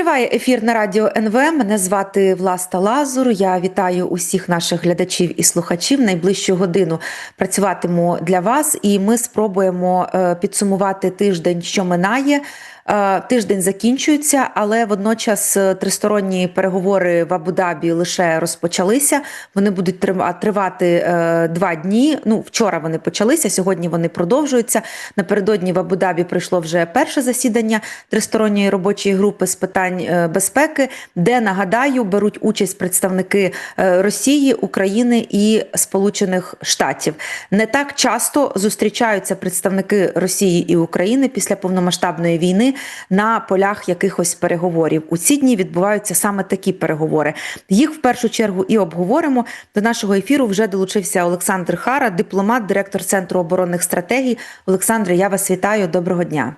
Триває ефір на радіо НВ. Мене звати Власта Лазур. Я вітаю усіх наших глядачів і слухачів. Найближчу годину працюватиму для вас, і ми спробуємо е, підсумувати тиждень, що минає. Е, Тиждень закінчується, але водночас е, тристоронні переговори в Абу-Дабі лише розпочалися. Вони будуть тривати два дні. Ну, вчора вони почалися, сьогодні вони продовжуються. Напередодні в Абу-Дабі прийшло вже перше засідання тристоронньої робочої групи з питань е, безпеки, де нагадаю беруть участь представники е, Росії, України і Сполучених Штатів. Не так часто зустрічаються представники Росії і України після повномасштабної війни на полях якихось переговорів. У ці дні відбуваються саме такі переговори. Їх в першу чергу і обговоримо. До нашого ефіру вже долучився Олександр Хара, дипломат, директор Центру оборонних стратегій. Олександре, я вас вітаю. Доброго дня.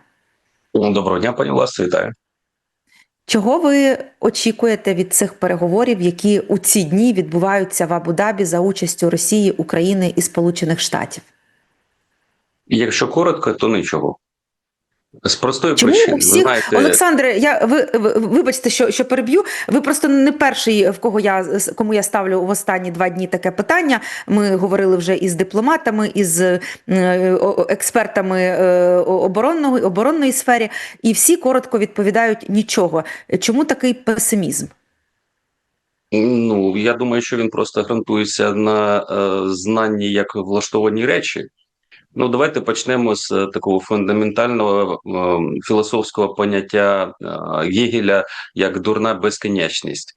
Доброго дня, пані Власне, вітаю. Чого ви очікуєте від цих переговорів, які у ці дні відбуваються в Абу-Дабі за участю Росії, України і Сполучених Штатів? Якщо коротко, то нічого. З простої Чому причини, у ви знаєте, Олександре? Я ви, ви вибачте, що, що переб'ю. Ви просто не перший, в кого я кому я ставлю в останні два дні таке питання. Ми говорили вже із дипломатами, із е, експертами е, оборонної оборонної сфері, і всі коротко відповідають нічого. Чому такий песимізм? ну я думаю, що він просто ґрунтується на е, знанні, як влаштовані речі. Ну, давайте почнемо з е, такого фундаментального е, філософського поняття е, Гегеля як дурна безконечність.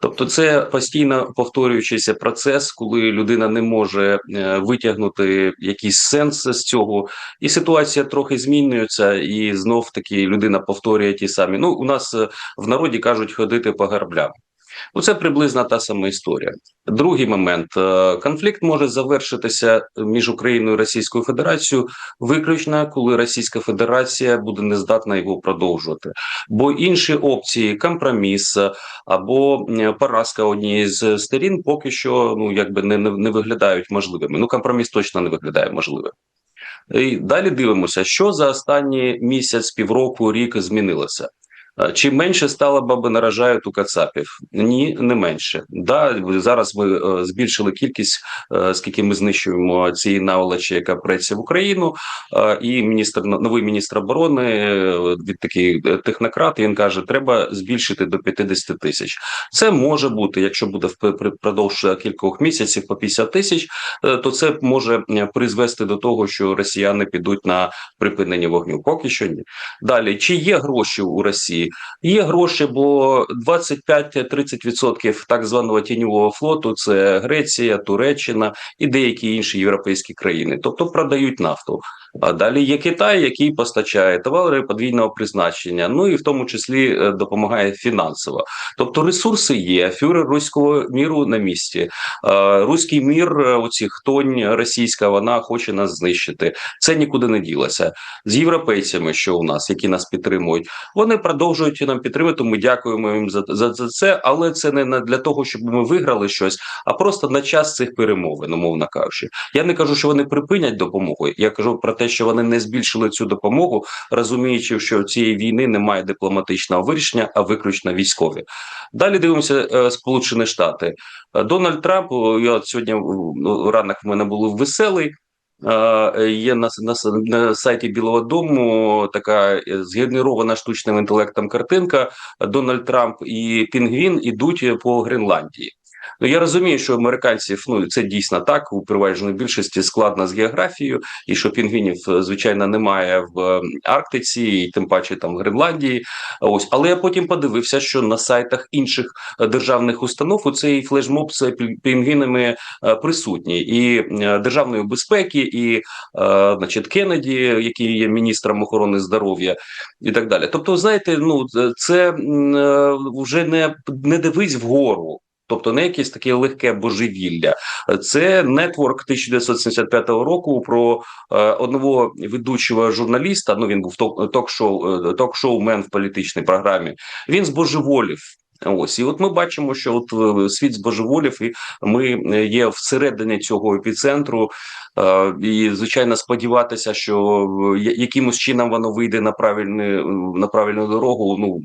Тобто, це постійно повторюючийся процес, коли людина не може е, витягнути якийсь сенс з цього, і ситуація трохи змінюється, і знов таки людина повторює ті самі. Ну, у нас е, в народі кажуть ходити по гарблям. Ну, це приблизно та сама історія. Другий момент: Е, конфлікт може завершитися між Україною і Російською Федерацією виключно, коли Російська Федерація буде не здатна його продовжувати. Бо інші опції компроміс е, або е, поразка однієї з сторін поки що ну якби не, не, не виглядають можливими. Ну компроміс точно не виглядає можливим. І далі дивимося, що за останні місяць, півроку, рік змінилося. Е, Чи менше стало баби наражають у Кацапів? Ні, не менше. Да, зараз ми е, збільшили кількість, е, скільки ми знищуємо цієї наволочі, яка преться в Україну. І міністр новий міністр оборони від такий технократ. Він каже, треба збільшити до 50 тисяч. Це може бути, якщо буде впродовж кількох місяців по 50 тисяч, то це може призвести до того, що росіяни підуть на припинення вогню. Поки що ні. Далі чи є гроші у Росії? Є гроші, бо 25-30% так званого тіньового флоту це Греція, Туреччина і деякі інші європейські країни, тобто продають нафту. А далі є Китай, який постачає товари подвійного призначення, ну і в тому числі е, допомагає фінансово. Тобто ресурси є. Фюрер руського міру на місці. Е, Руський мір, е, оці хтонь російська, вона хоче нас знищити. Це нікуди не ділося з європейцями, що у нас, які нас підтримують. Вони продовжують нам підтримувати. Ми дякуємо їм за, за, за це, але це не для того, щоб ми виграли щось, а просто на час цих перемовин, умовно кажучи. Я не кажу, що вони припинять допомогу. Я кажу про те, що вони не збільшили цю допомогу, розуміючи, що цієї війни немає дипломатичного вирішення, а виключно військові. Далі дивимося е, Сполучені Штати. Е, Дональд Трамп. Я сьогодні ну, ранок в мене був веселий. Е, Є на, на, на сайті Білого Дому така згенерована штучним інтелектом картинка. Дональд Трамп і Пінгвін ідуть по Гренландії. Ну я розумію, що американців ну це дійсно так у переважної більшості складно з географією, і що пінгвінів е, звичайно немає в е, Арктиці, і тим паче там в Гренландії. Ось, але я потім подивився, що на сайтах інших е, державних установ у цей флешмоб з пі- пінгвінами присутній і державної безпеки, і значить Кеннеді, який є міністром охорони здоров'я, і так далі. Тобто, знаєте, ну це вже не, не дивись вгору. Тобто не якесь таке легке божевілля, це нетворк 1975 року про е, одного ведучого журналіста. Ну він був ток- ток-шоу е, ток-шоумен в політичній програмі. Він збожеволів. Ось і от ми бачимо, що от е, світ збожеволів, і ми є всередині цього епіцентру. І звичайно, сподіватися, що якимось чином воно вийде на правильну на правильну дорогу. Ну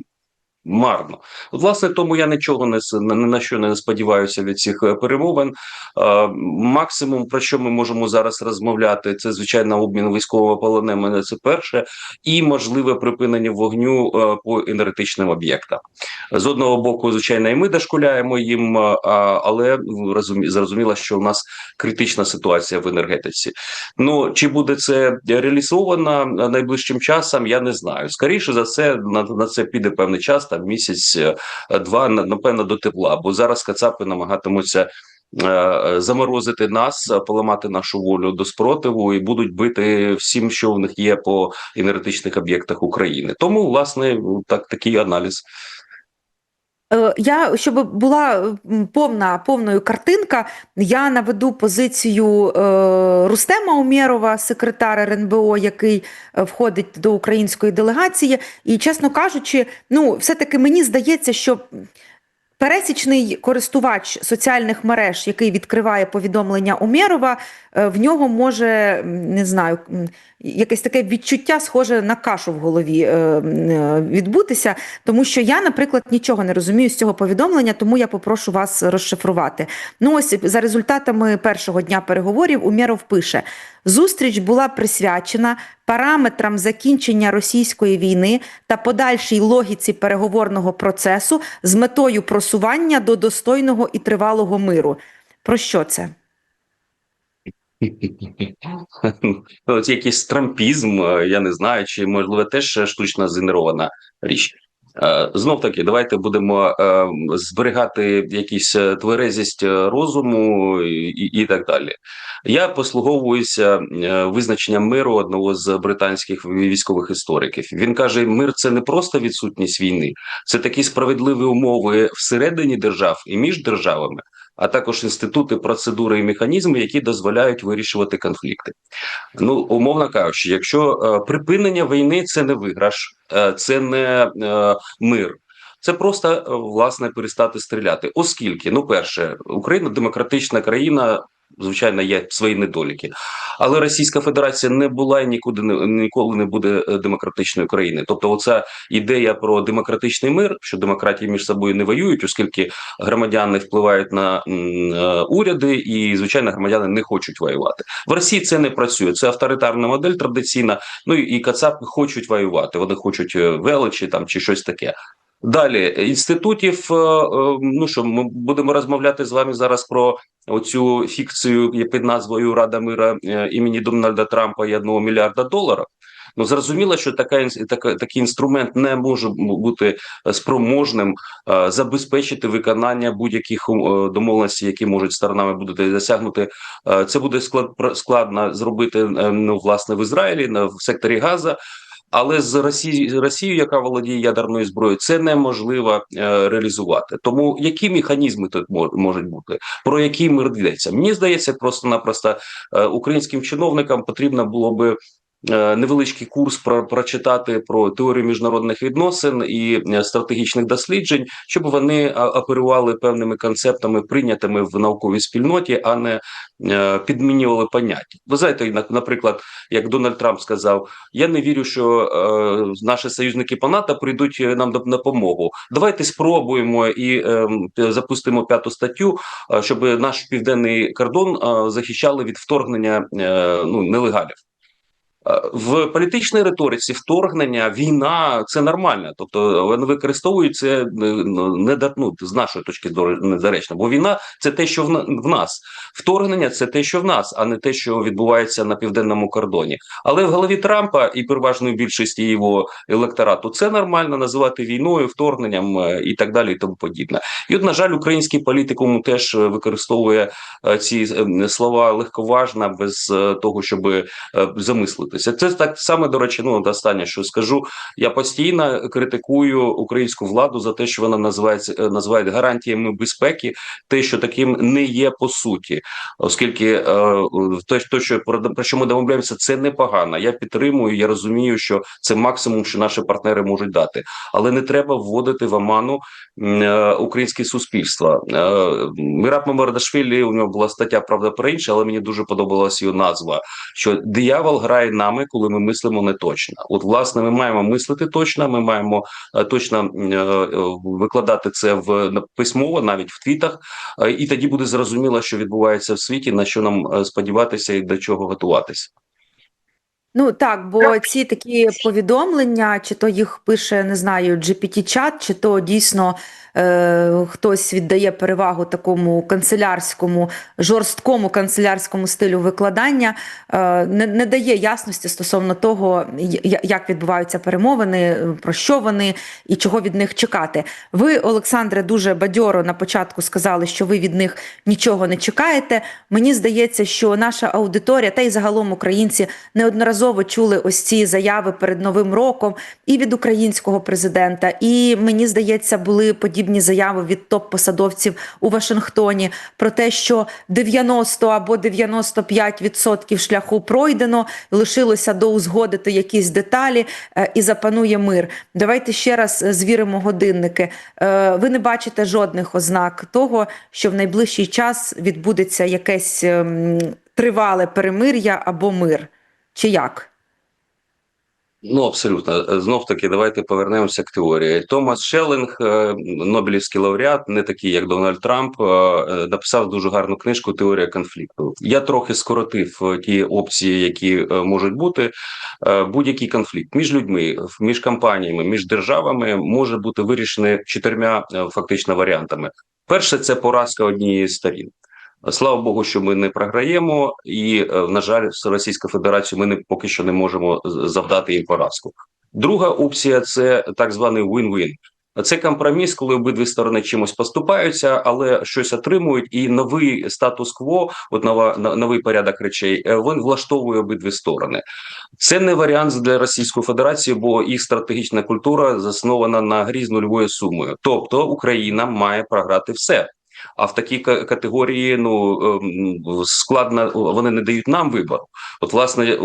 марно. Власне, тому я нічого не на, що не сподіваюся від цих е, перемовин. Е, максимум про що ми можемо зараз розмовляти, це звичайно обмін військовополоненими. Це перше, і можливе припинення вогню е, по енергетичним об'єктам. З одного боку, звичайно, і ми дошкуляємо їм, але розумі, зрозуміло, що у нас критична ситуація в енергетиці. Ну чи буде це реалізовано найближчим часом? Я не знаю. Скоріше за на, на це піде певний час, там місяць, е, напевно, до тепла. Бо зараз Кацапи намагатимуться. е, Заморозити нас, е, поламати нашу волю до спротиву і будуть бити всім, що в них є по енергетичних об'єктах України. Тому, власне, так такий аналіз. Е, Я щоб була повна повною картинка, я наведу позицію е, Рустема Умєрова, секретар РНБО, який е, входить до української делегації. І, чесно кажучи, ну все-таки мені здається, що пересічний користувач соціальних мереж, який відкриває повідомлення Умєрова, е, в нього може не знаю, якесь таке відчуття, схоже на кашу в голові е, е, відбутися. Тому що я, наприклад, нічого не розумію з цього повідомлення, тому я попрошу вас розшифрувати. Ну ось за результатами першого дня переговорів Умєров пише: зустріч була присвячена параметрам закінчення російської війни та подальшій логіці переговорного процесу з метою просування до достойного і тривалого миру. Про що це? От якийсь трампізм, е, я не знаю, чи можливо теж штучно згенерована річ. Знов таки, давайте будемо е, зберігати якісь е, тверезість е, розуму і, і, так далі. Я послуговуюся е, визначенням миру одного з британських військових істориків. Він каже: мир це не просто відсутність війни, це такі справедливі умови всередині держав і між державами, а також інститути, процедури і механізми, які дозволяють вирішувати конфлікти. Ну, умовно кажучи, якщо е, припинення війни це не виграш, е, це не е, мир. Це просто власне перестати стріляти, оскільки, ну, перше, Україна демократична країна, звичайно, є свої недоліки, але Російська Федерація не була і нікуди не ніколи не буде е, демократичною країною. Тобто, оця ідея про демократичний мир, що демократії між собою не воюють, оскільки громадяни впливають на е, уряди, і звичайно, громадяни не хочуть воювати. В Росії це не працює. Це авторитарна модель традиційна. Ну і Кацапи хочуть воювати. Вони хочуть е, величі там чи щось таке. Далі інститутів. е, е, Ну що ми будемо розмовляти з вами зараз про оцю фікцію під назвою Рада мира е, імені Дональда Трампа і одного мільярда доларів. Ну зрозуміло, що така така такий інструмент не може бути спроможним забезпечити виконання будь-яких домовленостей, які можуть сторонами бути досягнути. Це буде склад складно зробити ну власне в Ізраїлі на в секторі Газа. Але з Росії, Росією, яка володіє ядерною зброєю, це неможливо е, реалізувати. Тому які механізми тут мо- можуть бути? Про які мир йдеться? Мені здається, просто-напросто е, українським чиновникам потрібно було би невеличкий курс про прочитати про теорію міжнародних відносин і е, стратегічних досліджень, щоб вони а, оперували певними концептами, прийнятими в науковій спільноті, а не е, підмінювали поняття. Ви знаєте, наприклад, як Дональд Трамп сказав: я не вірю, що е, наші союзники по НАТО прийдуть е, нам на допомогу. Давайте спробуємо і е, запустимо п'яту статтю, е, щоб наш південний кордон е, захищали від вторгнення е, ну нелегалів. Е, В політичній риториці вторгнення, війна це нормально. Тобто вони використовують це е, ну, не ну, з нашої точки зору недоречно. Бо війна це те, що в нас. Вторгнення це те, що в нас, а не те, що відбувається на південному кордоні. Але в голові Трампа і переважної більшості його електорату це нормально називати війною, вторгненням е, і так далі, і тому подібне. І от, на жаль, український політикум теж е, використовує е, ці е, слова легковажно, без е, того, щоб е, замислитися. Це так само, до речі, ну останнє, що скажу. Я постійно критикую українську владу за те, що вона називається е, називає гарантіями безпеки, те, що таким не є по суті, оскільки е, те, те, що про, що ми домовляємося, це непогано. Я підтримую, я розумію, що це максимум, що наші партнери можуть дати, але не треба вводити в оману е, українське суспільство. Е, Мамардашвілі, у нього була стаття Правда про інше, але мені дуже подобалась його назва. Що диявол грає на нами, коли ми мислимо не точно. От, власне, ми маємо мислити точно. Ми маємо е, точно е, е, викладати це в письмово, навіть в твітах, і тоді буде зрозуміло, що відбувається в світі, на що нам сподіватися і до чого готуватися. Ну так, бо ці такі повідомлення, чи то їх пише, не знаю, GPT-чат, чи то дійсно е, хтось віддає перевагу такому канцелярському, жорсткому канцелярському стилю викладання, е, не, не дає ясності стосовно того, як відбуваються перемовини, е, про що вони і чого від них чекати. Ви, Олександре, дуже бадьоро на початку сказали, що ви від них нічого не чекаєте. Мені здається, що наша аудиторія та й загалом українці неодноразово чули ось ці заяви перед новим роком і від українського президента. І мені здається, були подібні заяви від топ-посадовців у Вашингтоні про те, що 90 або 95% шляху пройдено, лишилося доузгодити якісь деталі е, і запанує мир. Давайте ще раз звіримо годинники. Е, Ви не бачите жодних ознак того, що в найближчий час відбудеться якесь ем, тривале перемир'я або мир. Чи як? Ну, абсолютно. Знов таки, давайте повернемося к теорії. Томас Шеллинг, е, Нобелівський лауреат, не такий, як Дональд Трамп, е, написав дуже гарну книжку Теорія конфлікту. Я трохи скоротив е, ті опції, які можуть бути. Будь-який конфлікт між людьми, між компаніями, між державами може бути вирішений чотирма фактично варіантами. Перше, це поразка однієї з сторін. Слава Богу, що ми не програємо, і е, на жаль, з Російською Федерацією ми не поки що не можемо завдати їм поразку. Друга опція це так званий win-win. Це компроміс, коли обидві сторони чимось поступаються, але щось отримують, і новий статус-кво, от нова новий порядок речей, е, він влаштовує обидві сторони. Це не варіант для Російської Федерації, бо їх стратегічна культура заснована на грі з сумою. Тобто Україна має програти все. А в такій категорії ну ем, складно вони не дають нам вибору. От, власне,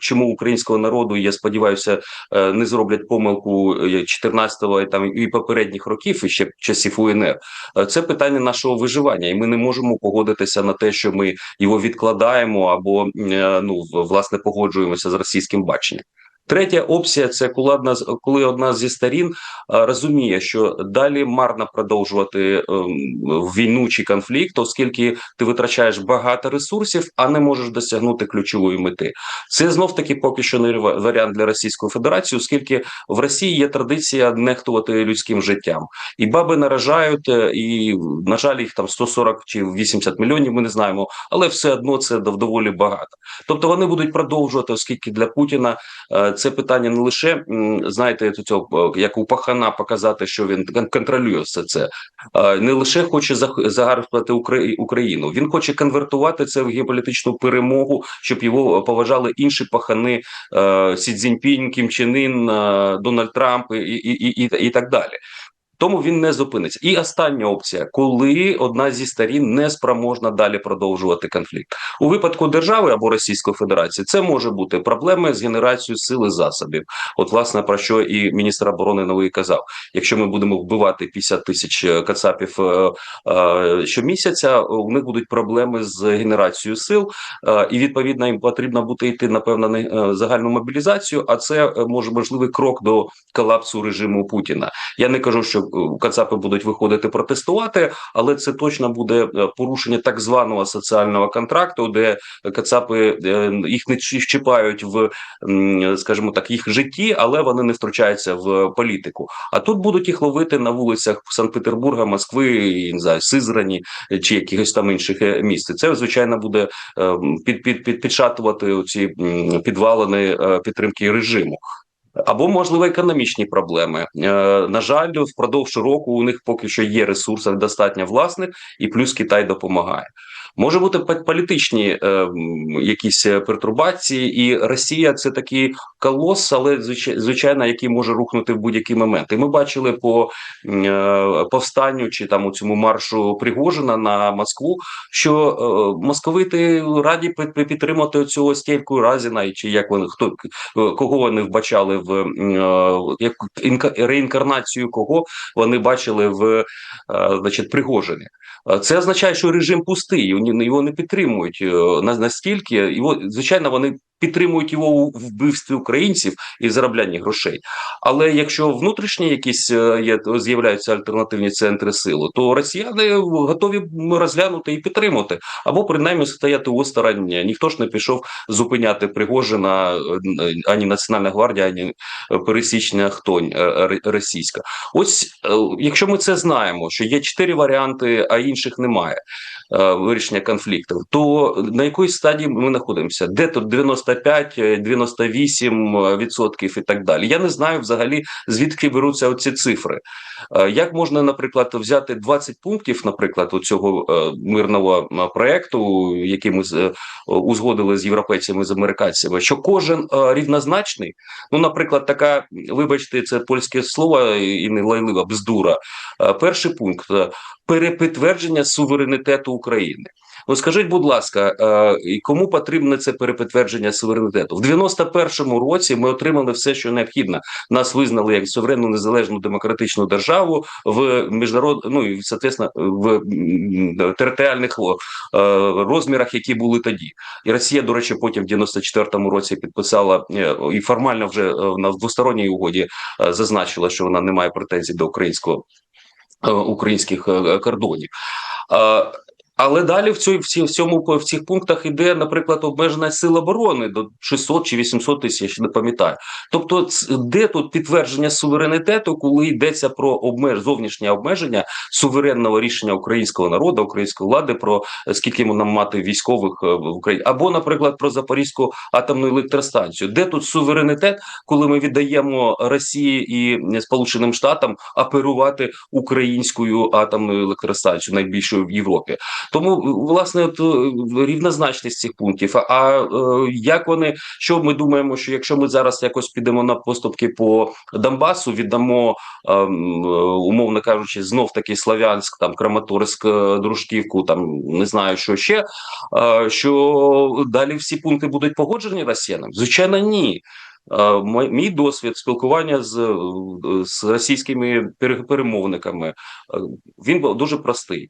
чому українського народу, я сподіваюся, е, не зроблять помилку 14-го і там і попередніх років, і ще часів УНР. Е, Це питання нашого виживання, і ми не можемо погодитися на те, що ми його відкладаємо або е, ну власне погоджуємося з російським баченням. Третя опція це коли одна коли одна зі сторін розуміє, що далі марно продовжувати ем, війну чи конфлікт, оскільки ти витрачаєш багато ресурсів, а не можеш досягнути ключової мети. Це знов таки поки що не ва- варіант для Російської Федерації, оскільки в Росії є традиція нехтувати людським життям, і баби наражають, е, і на жаль, їх там 140 чи 80 мільйонів. Ми не знаємо, але все одно це дов- доволі багато. Тобто вони будуть продовжувати, оскільки для Путіна е, це питання не лише знаєте, цього е, як у пахана показати, що він контролює все це, не лише хоче зах- Україну, він хоче конвертувати це в геополітичну перемогу, щоб його поважали інші пахани е, Сі Цзіньпінь, Кім Чен Ін, е, Дональд Трамп і, і, і, і так далі. Тому він не зупиниться. І остання опція, коли одна зі сторін не спроможна далі продовжувати конфлікт. У випадку держави або Російської Федерації це може бути проблеми з генерацією сили засобів. От, власне, про що і міністр оборони новий казав: якщо ми будемо вбивати 50 тисяч е, кацапів е, е, щомісяця, у них будуть проблеми з генерацією сил, е, і відповідно їм потрібно буде йти напевно на е, загальну мобілізацію. А це е, може можливий крок до колапсу режиму Путіна. Я не кажу, що кацапи будуть виходити протестувати, але це точно буде е, порушення так званого соціального контракту, де кацапи е, їх не чи- в, скажімо так, їх житті, але вони не втручаються в політику. А тут будуть їх ловити на вулицях Санкт-Петербурга, Москви, і, не знаю, Сизрані чи якихось там інших е, місць. Це звичайно буде е, під, під, під, підшатувати ці підвалини підтримки режиму. Або можливо економічні проблеми. Е, на жаль, впродовж року у них поки що є ресурсів достатньо власних, і плюс Китай допомагає. Може бути політичні е, якісь е, пертурбації, і Росія це такий колос, але звичай- звичайно, який може рухнути в будь-який момент. І ми бачили по е, повстанню чи там у цьому маршу Пригожина на Москву, що е, московити раді підтримати цього стільку Разіна, чи як вони хто кого вони вбачали в м, е, реінкарнацію, кого вони бачили в е, значить Пригожині. Е, Це означає, що режим пустий, його не підтримують е, настільки. Його звичайно, вони підтримують його у вбивстві українців і зароблянні грошей. Але якщо внутрішні якісь е, є з'являються альтернативні центри сили, то росіяни готові розглянути і підтримати, або принаймні стояти у осторонь. Ніхто ж не пішов зупиняти Пригожина е, ані Національна гвардія, ані пересічна хтонь російська. Ось якщо ми це знаємо, що є чотири варіанти, а інших немає е, вирішення конфліктів, то на якій стадії ми знаходимося? Де тут 95, е, 98 відсотків і так далі? Я не знаю взагалі звідки беруться оці цифри. Е, Як можна, наприклад, взяти 20 пунктів, наприклад, у цього е, мирного е, проекту, який ми узгодили з європейцями з американцями, що кожен рівнозначний. Ну, наприклад, така, вибачте, це польське слово і не лайлива бздура. Перший пункт перепідтвердження суверенітету України. Ну, скажіть, будь ласка, е, кому потрібне це перепідтвердження суверенітету? В 91-му році ми отримали все, що необхідно. Нас визнали як суверенну незалежну демократичну державу в міжнарод... ну і соответственно, в територіальних е, розмірах, які були тоді. І Росія, до речі, потім в 94-му році підписала е, і формально вже на двосторонній угоді зазначила, що вона не має претензій до українського українських кордонів. Е, Але далі в цій в цьому в цих пунктах іде, наприклад, обмежена сил оборони до 600 чи 800 тисяч, не пам'ятаю. Тобто, де тут підтвердження суверенітету, коли йдеться про обмеж зовнішнє обмеження суверенного рішення українського народу, української влади про е, скільки нам мати військових е, в Україні, або, наприклад, про Запорізьку атомну електростанцію, де тут суверенітет, коли ми віддаємо Росії і Сполученим Штатам оперувати українською атомною електростанцією, найбільшою в Європі. Тому власне от, е, рівнозначність цих пунктів. А, е, як вони, що ми думаємо, що якщо ми зараз якось підемо на поступки по Донбасу, віддамо ем, е, умовно кажучи, знов таки Слов'янськ, там Краматорськ, Дружківку, там не знаю, що ще, що далі всі пункти будуть погоджені росіянам? Звичайно, ні. Мій досвід спілкування з, з російськими перемовниками він був дуже простий.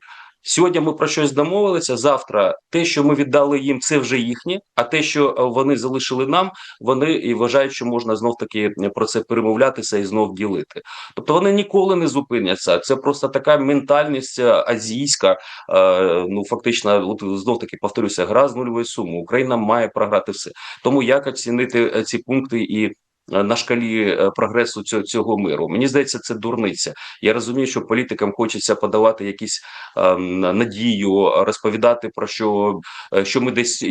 Сьогодні ми про щось домовилися. Завтра те, що ми віддали їм, це вже їхнє. А те, що е, вони залишили нам, вони і вважають, що можна знов таки про це перемовлятися і знов ділити. Тобто вони ніколи не зупиняться. Це просто така ментальність е, азійська. е, Ну фактично, от знов таки повторюся, гра з нульової суми. Україна має програти все. Тому як оцінити ці пункти і. Е, На шкалі е, прогресу цього, миру мені здається, це дурниця. Я розумію, що політикам хочеться подавати якісь ем, надію, розповідати про що, е, що ми десь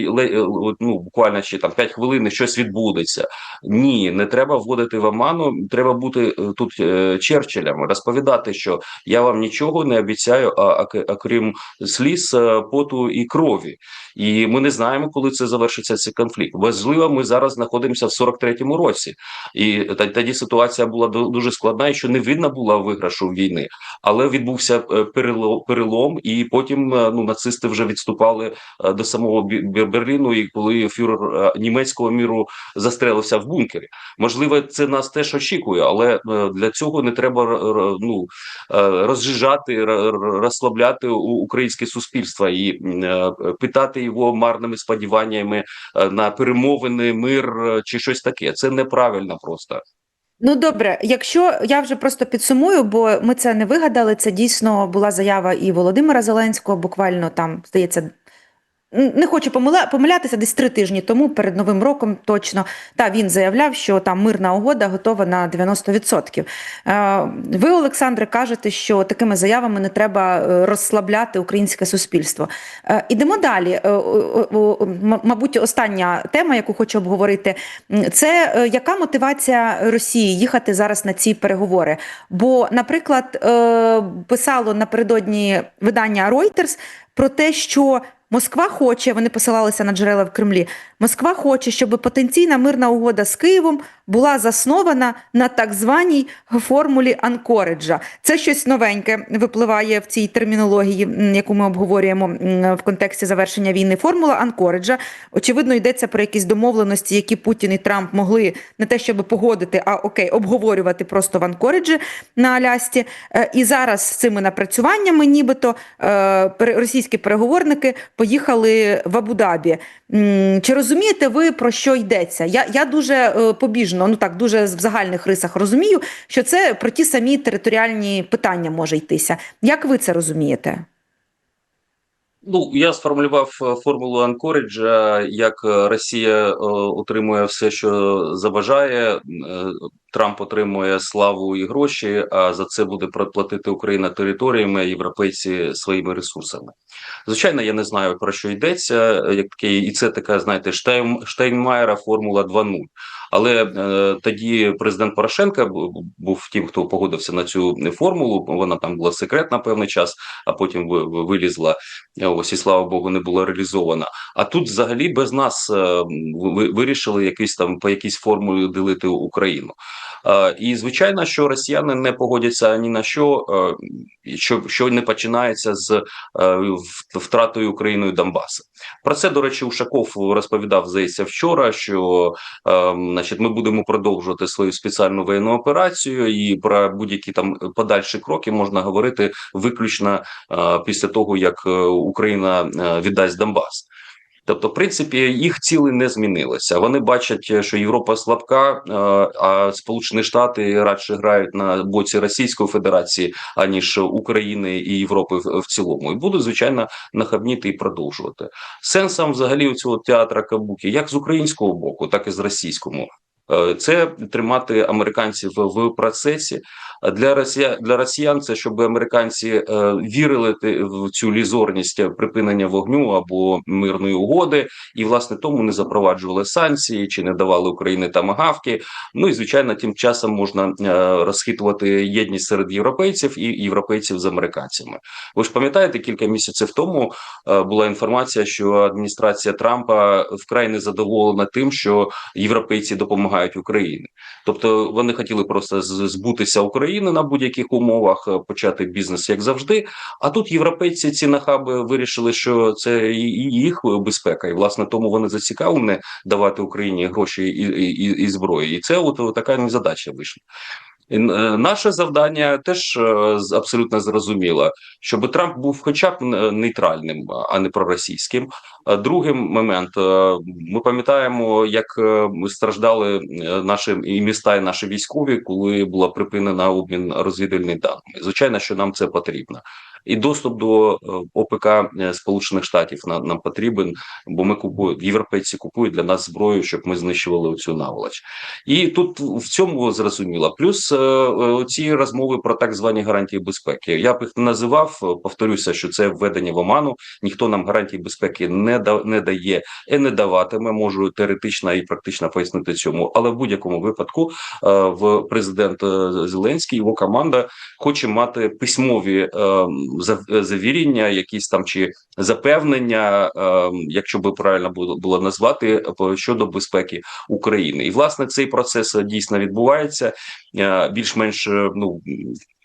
ну буквально ще там 5 хвилин щось відбудеться. Ні, не треба вводити в оману. Треба бути тут Черчиллем, розповідати, що я вам нічого не обіцяю, а, окрім сліз, поту і крові. І ми не знаємо, коли це завершиться цей конфлікт. Можливо, ми зараз знаходимося в 43-му році, і тоді ситуація була ду- дуже складна, і що не видно було виграшу війни, але відбувся е, перело- перелом, і потім е, ну нацисти вже відступали е, до самого Берліну. І коли фюрер німецького міру застрелився в бункері, можливо, це нас теж очікує, але для цього не треба ну розжижати, розслабляти українське суспільство і питати його марними сподіваннями на перемовини, мир чи щось таке. Це неправильно просто. Ну добре, якщо я вже просто підсумую, бо ми це не вигадали. Це дійсно була заява і Володимира Зеленського, буквально там здається. Не хочу помиля- помилятися десь три тижні тому, перед новим роком точно. Та він заявляв, що там мирна угода готова на 90%. Е, Ви, Олександре, кажете, що такими заявами не треба е, розслабляти українське суспільство. Е, Ідемо далі. Мабуть, остання тема, яку хочу обговорити, це яка мотивація Росії їхати зараз на ці переговори? Бо, наприклад, писало напередодні видання Reuters про те, що Москва хоче, вони посилалися на джерела в Кремлі. Москва хоче, щоб потенційна мирна угода з Києвом була заснована на так званій формулі Анкориджа. Це щось новеньке випливає в цій термінології, яку ми обговорюємо в контексті завершення війни. Формула Анкориджа. Очевидно, йдеться про якісь домовленості, які Путін і Трамп могли не те, щоб погодити, а окей, обговорювати просто в Анкориджі на Алясці. Е, І зараз з цими напрацюваннями, нібито е, російські переговорники поїхали в Абу-Дабі. Чи розумієте ви про що йдеться? Я, я дуже е, побіжно, ну так дуже в загальних рисах розумію, що це про ті самі територіальні питання може йтися. Як ви це розумієте? Ну, я сформулював е, формулу Анкоріджа, як е, Росія е, отримує все, що забажає. е, Трамп отримує славу і гроші, а за це буде платити Україна територіями, європейці своїми ресурсами. Звичайно, я не знаю про що йдеться. е, Як таке, і це така, знаєте, Штайн, Штайнмаєра формула 2.0. Але е, тоді президент Порошенка був тим, хто погодився на цю формулу. Вона там була секретна певний час, а потім ви- ви- вилізла. Ось і слава Богу, не була реалізована. А тут взагалі без нас е, ви- вирішили якийсь там по якійсь формулі ділити Україну. Е, І звичайно, що росіяни не погодяться ні на що, е, що, що не починається з е, втратою Україною Донбасу. Про це, до речі, Ушаков розповідав здається вчора, що значить, ми будемо продовжувати свою спеціальну воєнну операцію, і про будь-які там подальші кроки можна говорити виключно після того, як Україна віддасть Донбас. Тобто, в принципі, їх ціли не змінилися. Вони бачать, е, що Європа слабка, е, а Сполучені Штати радше грають на боці Російської Федерації, аніж України і Європи в, цілому, і будуть звичайно нахабніти і продовжувати. Сенсом взагалі у цього театра Кабуки, як з українського боку, так і з російського. Е, Це тримати американців в процесі. Для росія для росіян це щоб американці е, вірили в цю лізорність припинення вогню або мирної угоди, і власне тому не запроваджували санкції чи не давали Україні тамагавки. Ну і звичайно, тим часом можна е, розхитувати єдність серед європейців і європейців з американцями. Ви ж пам'ятаєте, кілька місяців тому була інформація, що адміністрація Трампа вкрай незадоволена тим, що європейці допомагають Україні. Тобто вони хотіли просто збутися України на будь-яких умовах, е, почати бізнес як завжди. А тут європейці ці нахаби вирішили, що це їх безпека, і власне тому вони зацікавлені давати Україні гроші і, і, і, зброю. І це от така незадача вийшла. І, е, Наше завдання теж е, абсолютно зрозуміло, щоб Трамп був хоча б е, нейтральним, а не проросійським. Другий момент ми пам'ятаємо, як страждали наші і міста, і наші військові, коли була припинена обмін розвідувальними даними. Звичайно, що нам це потрібно. І доступ до е, ОПК е, Сполучених Штатів нам, нам потрібен, бо ми купуємо європейці купують для нас зброю, щоб ми знищували цю наволоч. І тут в цьому зрозуміло. Плюс е, ці розмови про так звані гарантії безпеки. Я б їх не називав. Повторюся, що це введення в оману. Ніхто нам гарантій безпеки не да не дає і не даватиме. Можу теоретично і практично пояснити цьому. Але в будь-якому випадку в президент Зеленський його команда хоче мати письмові завірення, якісь там чи запевнення, е, якщо би правильно було, назвати щодо безпеки України. І власне цей процес е, дійсно відбувається е, більш-менш е, ну.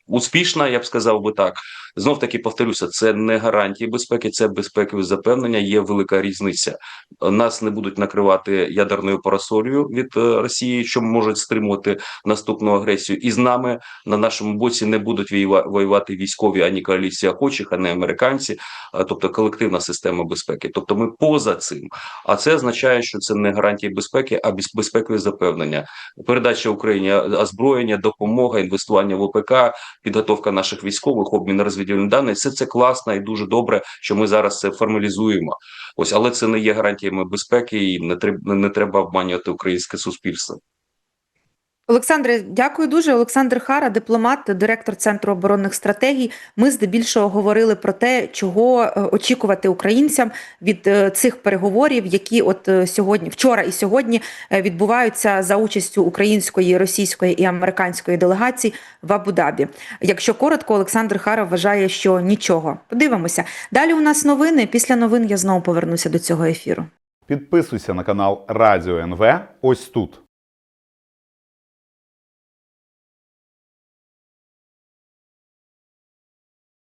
Успішна, я б сказав би так. Знов таки повторюся, це не гарантії безпеки, це безпекові запевнення. Є велика різниця. Нас не будуть накривати ядерною парасолью від е, Росії, що можуть стримувати наступну агресію. І з нами на нашому боці не будуть воювати військові ані коаліція охочих, ані американці, тобто колективна система безпеки. Тобто ми поза цим. А це означає, що це не гарантії безпеки, а безпекові запевнення. Передача Україні озброєння, допомога, інвестування в ОПК, підготовка наших військових, обмін розвідувальних даних. Все це класно і дуже добре, що ми зараз це формалізуємо. Ось, але це не є гарантіями безпеки, і не треба не треба обманювати українське суспільство. Олександре, дякую дуже. Олександр Хара, дипломат, директор Центру оборонних стратегій. Ми здебільшого говорили про те, чого е, очікувати українцям від е, цих переговорів, які от е, сьогодні, вчора і сьогодні відбуваються за участю української, російської і американської делегацій в Абу-Дабі. Якщо коротко, Олександр Хара вважає, що нічого. Подивимося. Далі у нас новини. Після новин я знову повернуся до цього ефіру. Підписуйся на канал Радіо НВ ось тут.